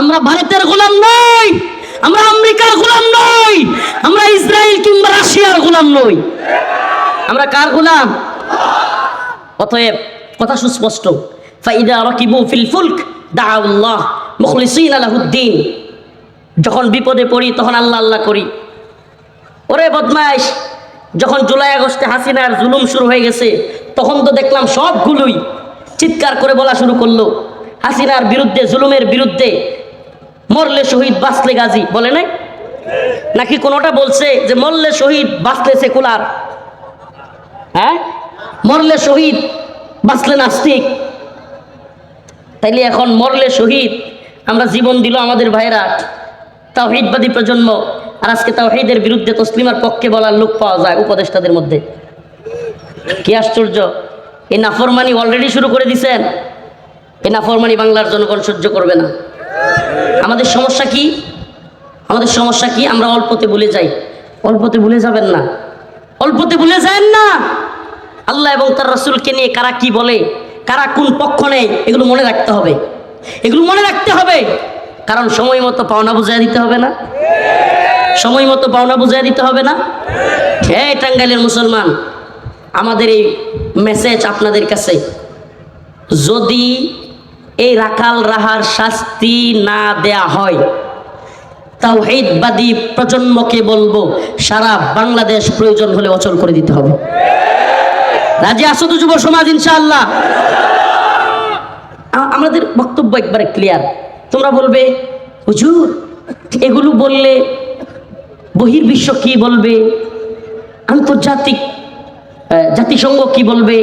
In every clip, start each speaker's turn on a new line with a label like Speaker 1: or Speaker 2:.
Speaker 1: আমরা ভারতের গোলাম নই, আমরা আমেরিকার গোলাম নই, আমরা ইসরায়েল কিংবা রাশিয়ার গোলাম নই। আমরা কার গোলাম? অতএব কথা সুস্পষ্ট। ফাইদা রাকিবু ফিল ফুলক দাআল্লাহ মুখলিসিন লাহুদ্দিন যখন বিপদে পড়ি, তখন আল্লাহ আল্লাহ করি। ওরে বদমাইশ, যখন জুলাই আগস্টে হাসিনার জুলুম শুরু হয়ে গেছে, তখন তো দেখলাম সবগুলোই চিৎকার করে বলা শুরু করল। হাসিনার বিরুদ্ধে, জুলুমের বিরুদ্ধে মরলে শহীদ বাঁচলে গাজী, বলে নাই? নাকি কোনোটা বলছে যে মরলে শহীদ বাঁচলে সেকুলার? হ্যাঁ? মরলে শহীদ বাঁচলে নাস্তিক। তাইলে এখন মরলে শহীদ, আমরা জীবন দিল আমাদের ভাইরা তাওহিদবাদী প্রজন্ম, আর আজকে তাও তাওহিদের বিরুদ্ধে তসলিমার পক্ষে বলার লোক পাওয়া যায় উপদেষ্টাদের মধ্যে। কি আশ্চর্য! এই নাফরমানি অলরেডি শুরু করে দিছেন। এই নাফরমানি বাংলার জনগণ সহ্য করবে না। আমাদের সমস্যা কি? আমাদের সমস্যা কি? আমরা অল্পতে ভুলে যাই। অল্পতে ভুলে যাবেন না। অল্পতে ভুলে যাবেন না। আল্লাহ এবং তার রসুলকে নিয়ে কারা কি বলে, কারা কোন পক্ষ নেই এগুলো মনে রাখতে হবে। এগুলো মনে রাখতে হবে। কারণ সময় মতো পাওনা বুঝাই দিতে হবে না। সময় মতো পাওনা বুঝাই দিতে হবে না। হ্যাঁ টাঙ্গাইলের মুসলমান, আমাদের এই মেসেজ আপনাদের কাছে, যদি এই রাখাল রাহার শাস্তি না দেয়া হয়। তাওহিদবাদী প্রজন্মকে বলব, সারা বাংলাদেশ প্রয়োজন হলে অচল করে দিতে হবে। রাজি আসো তো যুব সমাজ, ইনশাআল্লাহ? আমাদের বক্তব্য একবারে ক্লিয়ার তোমরা বলবে, হুজুর, এগুলো বললে বহির্বিশ্ব কি বলবে? আন্তর্জাতিক জাতিসংঘ কি বলবে?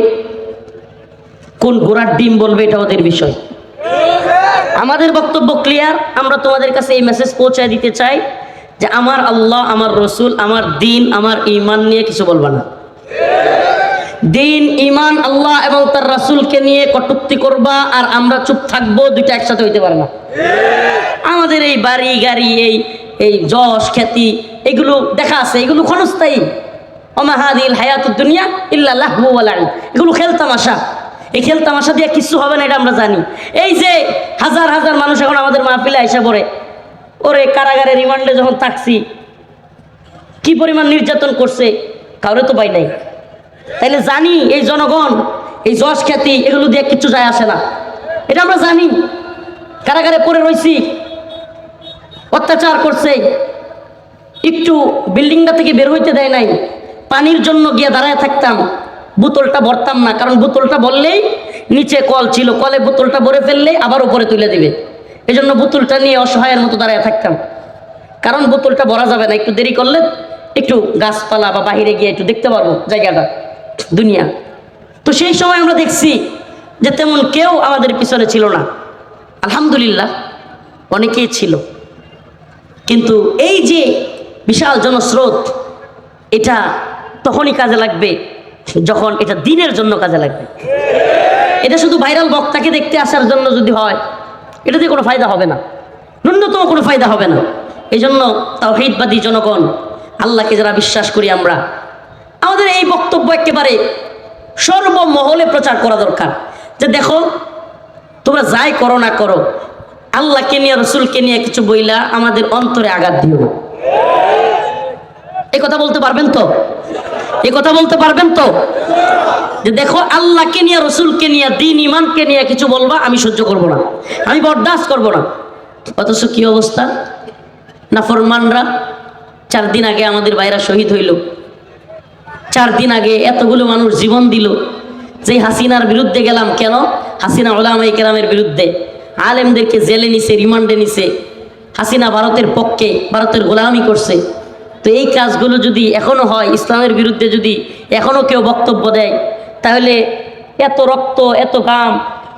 Speaker 1: কোন ঘোড়ার ডিম বলবে, এটা ওদের বিষয়। আমাদের বক্তব্য ক্লিয়ার আমরা তোমাদের কাছে এই মেসেজ পৌঁছায় দিতে চাই যে আমার আল্লাহ, আমার রসুল, আমার দিন, আমার ইমান নিয়ে কিছু বলবা না। দিন ইমান আল্লাহ এবং তার রাসূলকে নিয়ে কটুক্তি করবা আর আমরা চুপ থাকব, দুইটা একসাথে হইতে পারে না। আমাদের এই বাড়ি, গাড়ি, এই এই যশ, খ্যাতি, এগুলো দেখা আছে, এগুলো ক্ষণস্থায়ী। অমাহাদিল হায়াত দুনিয়া ইল্লা লাহবু ওয়া লাইব। এগুলো এই খেলতামাশা দিয়ে কিছু হবে না, এটা আমরা জানি। এই যে হাজার হাজার মানুষ এখন আমাদের মাহফিলে আইসা পড়ে, ওরে কারাগারে রিমান্ডে যখন থাকছি, কি পরিমাণ নির্যাতন করছে, কাউরে তো পাই নাই। তাইলে জানি এই জনগণ, এই যশ খ্যাতি, এগুলো দিয়ে কিচ্ছু যায় আসে না। এটা আমরা জানি। কারাগারে পড়ে রইছি, অত্যাচার করছে, একটু বিল্ডিংটা থেকে বের হইতে দেয় নাই, পানির জন্য গিয়ে দাঁড়ায় থাকতাম বোতলটা ভরতাম না, কারণ বোতলটা বললেই নিচে কল ছিল, কলে বোতলটা ভরে ফেললেই আবার উপরে তুলে দিবে। এই জন্য বোতলটা নিয়ে অসহায়ের মতো দাঁড়ায় থাকতাম। কারণ বোতলটা ভরা যাবে না, একটু দেরি করলে একটু গাছপালা বা বাইরে গিয়ে একটু দেখতে পারব জায়গাটা, দুনিয়া। তো সেই সময় আমরা দেখছি যে তেমন কেউ আমাদের পিছনে ছিল না। আলহামদুলিল্লাহ, অনেকেই ছিল। কিন্তু এই যে বিশাল জনস্রোত, এটা তখনই কাজে লাগবে যখন এটা দিনের জন্য কাজে লাগবে। এটা শুধু ভাইরাল বক্তাকে দেখতে আসার জন্য যদি হয় এটাতে কোনো ফায়দা হবে না। ন্যূনতম কোনো ফায়দা হবে না। এই জন্য তাও তাওহিদবাদী জনগণ, আল্লাহকে যারা বিশ্বাস করি আমরা, আমাদের এই বক্তব্য একেবারে সর্বমহলে প্রচার করা দরকার। যে দেখো, তোমরা যাই করো না করো, আল্লাহকে নিয়ে, রসুলকে নিয়ে কিছু বইলা আমাদের অন্তরে আঘাত দিও। এই কথা বলতে পারবেন তো? কথা বলতে পারবেন তো? যে দেখো, আল্লাহকে নিয়ে, রসুলকে নিয়ে, দিন ইমানকে নিয়ে কিছু বলবা, আমি সহ্য করব না। আমি বরদাস্ত করব না। অথচ কি অবস্থা? না ফরমানরা চার দিন আগে আমাদের বাইরা শহীদ হইল। চার দিন আগে এতগুলো মানুষ জীবন দিল। যে হাসিনার বিরুদ্ধে গেলাম, কেন? হাসিনা ওলামাই কেরামের বিরুদ্ধে। আলেমদেরকে জেলে নিছে, রিমান্ডে নিছে। হাসিনা ভারতের পক্ষে, ভারতের গোলামি করছে। তো এই কাজগুলো যদি এখনও হয়, ইসলামের বিরুদ্ধে যদি এখনও কেউ বক্তব্য দেয়, তাহলে এত রক্ত, এত গাম,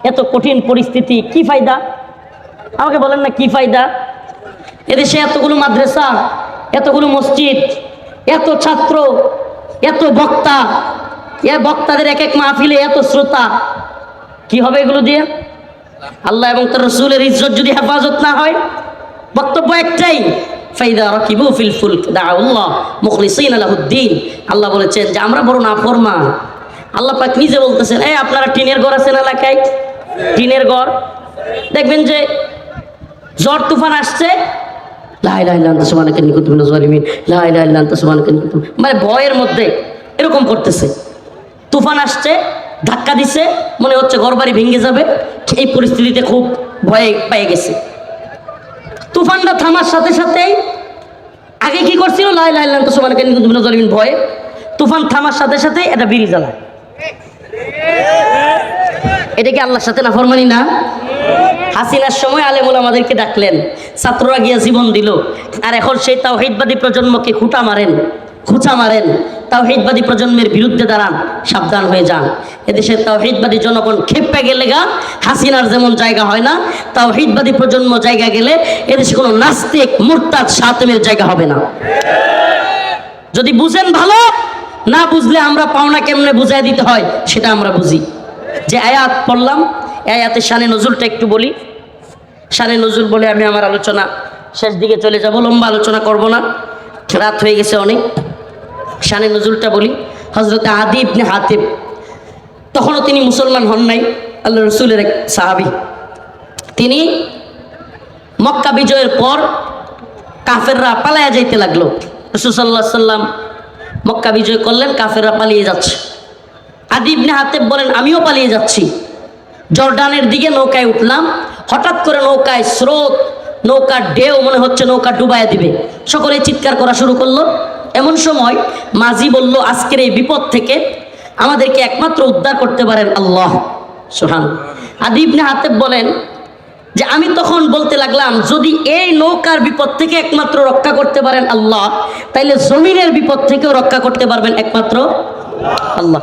Speaker 1: এত কঠিন পরিস্থিতি, কি ফায়দা? আমাকে বলেন না, কি ফায়দা? এদেশে এতগুলো মাদ্রাসা, এতগুলো মসজিদ, এত ছাত্র, এত বক্তা, এ বক্তাদের এক এক মাহফিলে এত শ্রোতা, কি হবে এগুলো দিয়ে? আল্লাহ এবং তার রসুলের ইজ্জত যদি হেফাজত না হয়, বক্তব্য একটাই ফাইদা রাকিবু ফিল ফুলক দাউল্লাহ মুখলিসিন আলাহুদ্দিন আল্লাহ বলেছেন যে, আমরা বড় নাফরমান আল্লাহ পাক নিজে বলতেছেন এই আপনারা টিনের ঘর আছেন এলাকায়? টিনের ঘর। দেখবেন যে, ঝড় তুফান আসছে। মানে ভয়ের মধ্যে এরকম করতেছে। তুফান আসছে, ধাক্কা দিছে, মনে হচ্ছে ঘরবাড়ি ভেঙে যাবে। এই পরিস্থিতিতে খুব ভয়ে পেয়ে গেছে। তুফানটা থামার সাথে সাথেই আগে কি করছিল? লাই লাই লাল সুমানকে নিকুত মিনা জলিমিন ভয়ে তুফান থামার সাথে সাথে এটা বিড়ি জ্বালায়। এটা কি আল্লাহর সাথে না ফরমানি না? হাসিনার সময় আলেমুল আমাদেরকে ডাকলেন, ছাত্ররা গিয়া জীবন দিল, আর এখন সেই তাও হেদবাদী প্রজন্মকে খুঁটা মারেন, খুঁচা মারেন। তাওহিদবাদী প্রজন্মের বিরুদ্ধে দাঁড়ান, সাবধান হয়ে যান। এদেশের তাওহিদবাদী জনগণ খেপে গেলে গা, হাসিনার যেমন জায়গা হয় না, তাওহিদবাদী প্রজন্ম জায়গা গেলে এদেশে কোনো নাস্তিক, মুরতাদ সাতেমের জায়গা হবে না। যদি বুঝেন ভালো, না বুঝলে আমরা পাওনা কেমনে বুঝাই দিতে হয়, সেটা আমরা বুঝি। যে আয়াত পড়লাম আয়াতের শানে নজরুলটা একটু বলি। শানে নজরুল বলে, আমি আমার আলোচনা শেষ দিকে চলে যাব, লম্বা আলোচনা করব না। রাত হয়ে গেছে অনেক। শানে নজরুলটা বলি হজরত আদি ইবনে হাতিব। তখনও তিনি মুসলমান হন নাই, আল্লাহ রসুলের এক সাহাবি। তিনি মক্কা বিজয়ের পর কাফেররা পালায়া যাইতে লাগল। রসুল সাল্লাহ সাল্লাম মক্কা বিজয় করলেন, কাফেররা পালিয়ে যাচ্ছে। আদিবনে হাতে বলেন, আমিও পালিয়ে যাচ্ছি। জর্ডানের দিকে নৌকায় উঠলাম, হঠাৎ করে নৌকায় স্রোত, নৌকার ঢেউ মনে হচ্ছে নৌকা ডুবাইয়া দিবে। সকলে চিৎকার করা শুরু করল। এমন সময় মাঝি বলল, আজকের এই বিপদ থেকে আমাদেরকে একমাত্র উদ্ধার করতে পারেন আল্লাহ। সোহান আদিবনে হাতে বলেন যে, আমি তখন বলতে লাগলাম, যদি এই নৌকার বিপদ থেকে একমাত্র রক্ষা করতে পারেন আল্লাহ, তাইলে জমিনের বিপদ থেকেও রক্ষা করতে পারবেন একমাত্র আল্লাহ।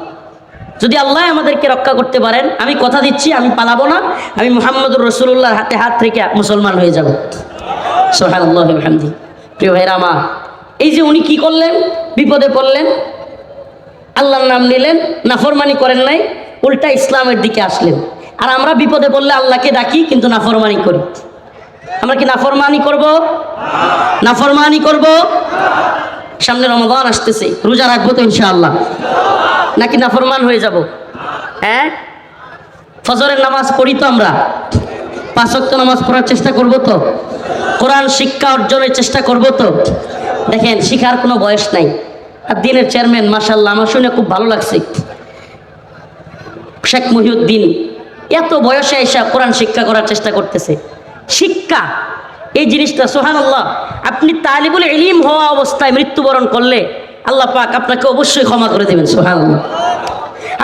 Speaker 1: যদি আল্লাহ আমাদেরকে রক্ষা করতে পারেন, আমি কথা দিচ্ছি, আমি পালাবো না, আমি মোহাম্মদুর রসুল্লাহর হাতে হাত থেকে মুসলমান হয়ে যাব। সোহান আল্লাহ প্রিয় ভাইরা আমার এই যে উনি কি করলেন? বিপদে পড়লেন। আল্লাহর নাম নিলেন, নাফরমানি করেন নাই, উল্টা ইসলামের দিকে আসলেন। আর আমরা বিপদে পড়লে আল্লাহকে ডাকি, কিন্তু নাফরমানি করি। আমরা কি নাফরমানি করব? নাফরমানি করব? সামনে রমাদান আসতেছে, রোজা রাখব তো ইনশাআল্লাহ। নাকি নাফরমান হয়ে যাব? হ্যাঁ? ফজরের নামাজ পড়ি তো আমরা। পাঁচক্ত নামাজ পড়ার চেষ্টা করব তো? কোরআন শিক্ষা অর্জনের চেষ্টা করব তো? দেখেন, শিখার কোনো বয়স নাই। আর দিনের চেয়ারম্যান মাসাল্লাহ আমার শুনে খুব ভালো লাগছে। শেখ মহিউদ্দিন এত বয়সে এসে কোরআন শিক্ষা করার চেষ্টা করতেছে। শিক্ষা, এই জিনিসটা সোহান আল্লাহ আপনি তালিবুল এলিম হওয়া অবস্থায় মৃত্যুবরণ করলে আল্লাহ পাক আপনাকে অবশ্যই ক্ষমা করে দেবেন সোহান আল্লাহ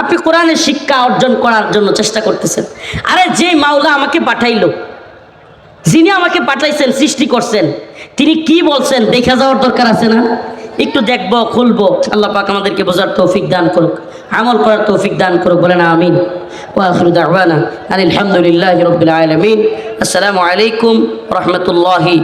Speaker 1: আপনি কোরআনের শিক্ষা অর্জন করার জন্য চেষ্টা করতেছেন। আরে যে মাওলা আমাকে পাঠাইলো যিনি আমাকে পাঠাইছেন, সৃষ্টি করছেন, তিনি কি বলছেন দেখা যাওয়ার দরকার আছে না? একটু দেখব, খুলবো। আল্লাহ পাক আমাদেরকে বোঝার তৌফিক দান করুক, আমল করার তৌফিক দান করুক, বলেন আমিন। ওয়াখরু দাওয়ানা আলহামদুলিল্লাহ রবিল আলমিন। আসসালামু আলাইকুম রহমতুল্লাহি